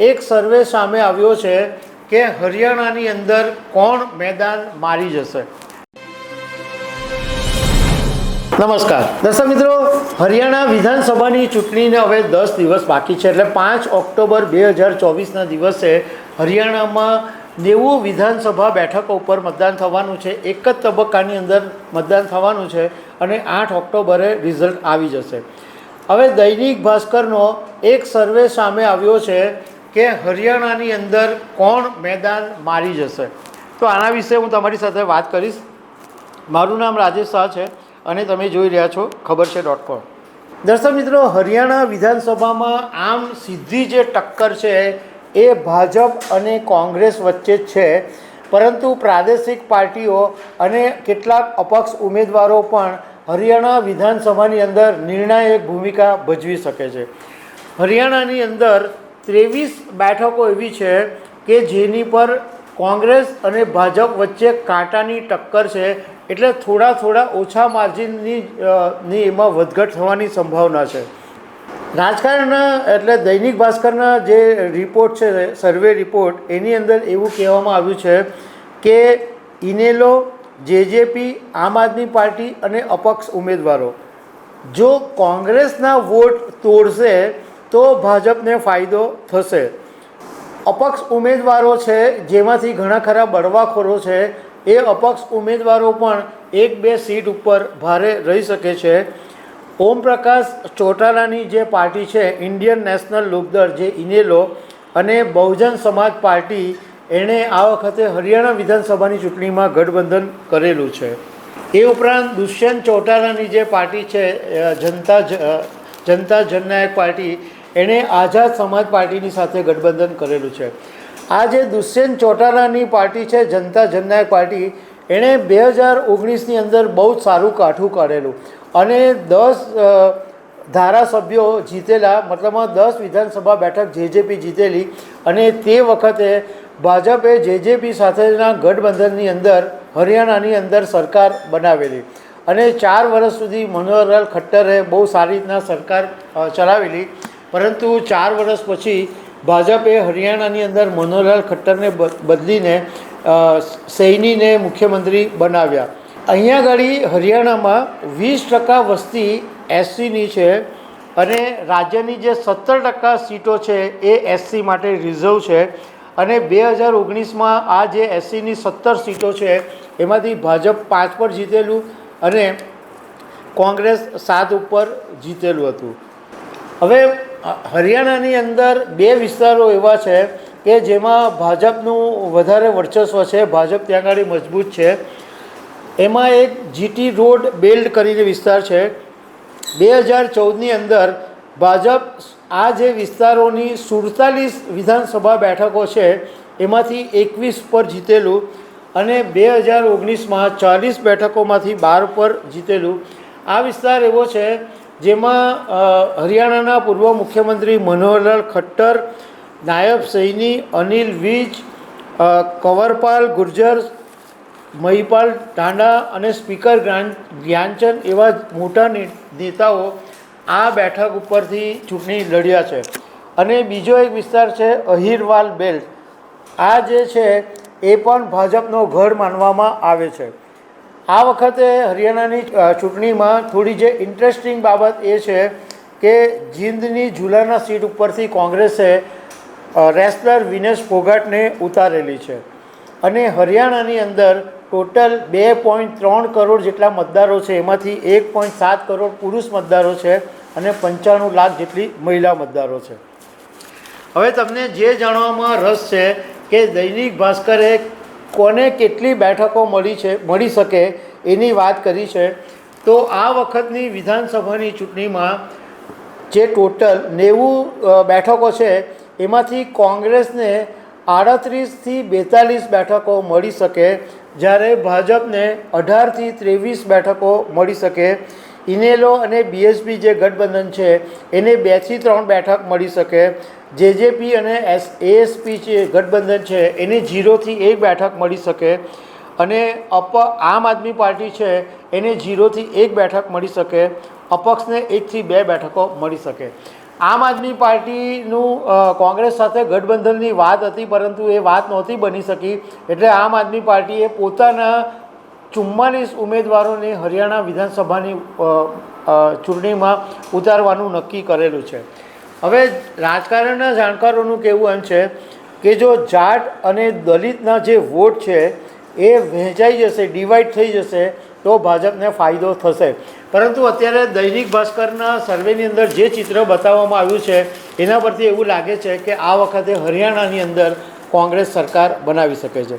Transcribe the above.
એક સર્વે સામે આવ્યો છે કે હરિયાણાની અંદર કોણ મેદાન મારી જશે? નમસ્કાર. દર્શક મિત્રો, હરિયાણા વિધાનસભાની ચૂંટણીને હવે દસ દિવસ બાકી છે એટલે પાંચ ઓક્ટોબર બે હજાર ચોવીસના દિવસે હરિયાણામાં નેવું વિધાનસભા બેઠકો ઉપર મતદાન થવાનું છે. એક જ તબક્કાની અંદર મતદાન થવાનું છે અને આઠ ઓક્ટોબરે રિઝલ્ટ આવી જશે. હવે દૈનિક ભાસ્કરનો એક સર્વે સામે આવ્યો છે કે હરિયાણાની અંદર કોણ મેદાન મારી જશે? તો આના વિશે હું તમારી સાથે વાત કરીશ. મારું નામ રાજેશ શાહ છે અને તમે જોઈ રહ્યા છો ખબર છે ડોટ કોમ દર્શક મિત્રો, હરિયાણા વિધાનસભામાં આમ સીધી જે ટક્કર છે એ ભાજપ અને કોંગ્રેસ વચ્ચે જ છે. પરંતુ પ્રાદેશિક પાર્ટીઓ અને કેટલાક અપક્ષ ઉમેદવારો પણ હરિયાણા વિધાનસભાની અંદર નિર્ણાયક ભૂમિકા ભજવી શકે છે. હરિયાણાની અંદર ત્રેવીસ બેઠકો એવી છે કે જેની પર કોંગ્રેસ અને ભાજપ વચ્ચે કાંટાની ટક્કર છે. એટલે થોડા થોડા ઓછા માર્જિનની ની એમાં વધઘટ થવાની સંભાવના છે. રાજકારણના, એટલે દૈનિક ભાસ્કરના જે રિપોર્ટ છે, સર્વે રિપોર્ટ, એની અંદર એવું કહેવામાં આવ્યું છે કે ઇનેલો, જેજેપી, આમ આદમી પાર્ટી અને અપક્ષ ઉમેદવારો. જો કોંગ્રેસના વોટ તોડશે તો ભાજપને ફાયદો થશે. અપક્ષ ઉમેદવારો છે, જેમાંથી ઘણા ખરા બળવાખોરો છે, એ અપક્ષ ઉમેદવારો પણ એક બે સીટ ઉપર ભારે રહી શકે છે. ઓમ પ્રકાશ ચૌટાલાની જે પાર્ટી છે, ઇન્ડિયન નેશનલ લોકદળ જે ઇનેલો અને બહુજન સમાજ પાર્ટી, એણે આ વખતે હરિયાણા વિધાનસભાની ચૂંટણીમાં ગઠબંધન કરેલું છે. એ ઉપરાંત દુષ્યંત ચોટાલાની જે પાર્ટી છે જનતા જનતા જનનાયક પાર્ટી એણે આઝાદ સમાજ પાર્ટીની સાથે ગઠબંધન કરેલું છે. આ જે દુષ્યંત ચોટાલાની પાર્ટી છે, જનતા જનનાયક પાર્ટી, એણે બે હજાર ઓગણીસની અંદર બહુ જ સારું કાઠું કાઢેલું અને દસ ધારાસભ્યો જીતેલા મતલબમાં દસ વિધાનસભા બેઠક જેજેપી જીતેલી અને તે વખતે ભાજપે જેજેપી સાથેના ગઠબંધનની અંદર, હરિયાણાની અંદર સરકાર બનાવેલી અને ચાર વર્ષ સુધી મનોહરલાલ ખટ્ટરે બહુ સારી રીતના સરકાર ચલાવેલી. પરંતુ ચાર વર્ષ પછી ભાજપે હરિયાણાની અંદર મનોહરલાલ ખટ્ટરને બદલીને સૈનીને મુખ્યમંત્રી બનાવ્યા. અહીંયા આગળ હરિયાણામાં વીસ ટકા વસ્તી એસસીની છે અને રાજ્યની જે સત્તર ટકા સીટો છે એ એસસી માટે રિઝર્વ છે અને બે હજાર ઓગણીસમાં આ જે એસસીની સત્તર સીટો છે એમાંથી ભાજપ પાંચ પર જીતેલું અને કોંગ્રેસ સાત ઉપર જીતેલું હતું. હવે હરિયાણાની અંદર બે વિસ્તારો એવા છે કે જેમાં ભાજપનું વધારે વર્ચસ્વ છે, ભાજપ ત્યાં આગળ મજબૂત છે. એમાં એક જીટી રોડ બેલ્ડ કરીને વિસ્તાર છે. બે હજાર ચૌદની અંદર ભાજપ આ જે વિસ્તારોની સુડતાલીસ વિધાનસભા બેઠકો છે, એમાંથી એકવીસ પર જીતેલું અને બે હજાર ઓગણીસમાં ચાલીસ બેઠકોમાંથી બાર પર જીતેલું. આ વિસ્તાર એવો છે જેમાં હરિયાણાના પૂર્વ મુખ્યમંત્રી મનોહરલાલ ખટ્ટર, નાયબ સૈની અનિલ વિજ કંવરપાલ ગુર્જર, મહિપાલ ટાંડા અને સ્પીકર જ્ઞાન, જ્ઞાનચંદ એવા મોટા નેતાઓ આ બેઠક ઉપરથી ચૂંટણી લડ્યા છે. અને બીજો એક વિસ્તાર છે અહિરવાલ બેલ્ટ. આ જે છે, એ પણ ભાજપનો ગઢ માનવામાં આવે છે. આ વખતે હરિયાણાની ચૂંટણીમાં થોડી જે ઇન્ટરેસ્ટિંગ બાબત એ છે કે જીંદની ઝુલાના સીટ ઉપરથી કોંગ્રેસે રેસલર વિનેશ ફોગાટને ઉતારેલી છે. અને હરિયાણાની અંદર ટોટલ બે પોઈન્ટ ત્રણ કરોડ જેટલા મતદારો છે, એમાંથી એક પોઈન્ટ સાત કરોડ પુરુષ મતદારો છે અને પંચાણું લાખ જેટલી મહિલા મતદારો છે. હવે તમને જે જાણવામાં રસ છે કે દૈનિક ભાસ્કરે કોને કેટલી બેઠકો મળી છે, મળી શકે એની વાત કરી છે. તો આ વખતની વિધાનસભાની ચૂંટણીમાં જે ટોટલ નેવું બેઠકો છે, એમાંથી કોંગ્રેસને આડત્રીસથી બેતાલીસ બેઠકો મળી શકે, જ્યારે ભાજપને અઢારથી ત્રેવીસ બેઠકો મળી શકે. ઇનેલો અને બીએસપી જે ગઠબંધન છે, એને બેથી ત્રણ બેઠક મળી શકે. જેજેપી અને એસ એએસપી જે ગઠબંધન છે, એને ઝીરોથી એક બેઠક મળી શકે. અને અપ, આમ આદમી પાર્ટી છે, એને ઝીરોથી એક બેઠક મળી શકે. અપક્ષને એકથી બે બેઠકો મળી શકે. આમ આદમી પાર્ટીનું કોંગ્રેસ સાથે ગઠબંધનની વાત હતી, પરંતુ એ વાત નહોતી બની શકી. એટલે આમ આદમી પાર્ટીએ પોતાના ચુમ્માલીસ ઉમેદવારોને હરિયાણા વિધાનસભાની ચૂંટણીમાં ઉતારવાનું નક્કી કરેલું છે. હવે રાજકારણના જાણકારોનું કહેવું એમ છે કે જો જાટ અને દલિતના જે વોટ છે એ વહેંચાઈ જશે, ડિવાઈડ થઈ જશે, તો ભાજપને ફાયદો થશે. પરંતુ અત્યારે દૈનિક ભાસ્કરના સર્વેની અંદર જે ચિત્ર બતાવવામાં આવ્યું છે, એના પરથી એવું લાગે છે કે આ વખતે હરિયાણાની અંદર કોંગ્રેસ સરકાર બનાવી શકે છે.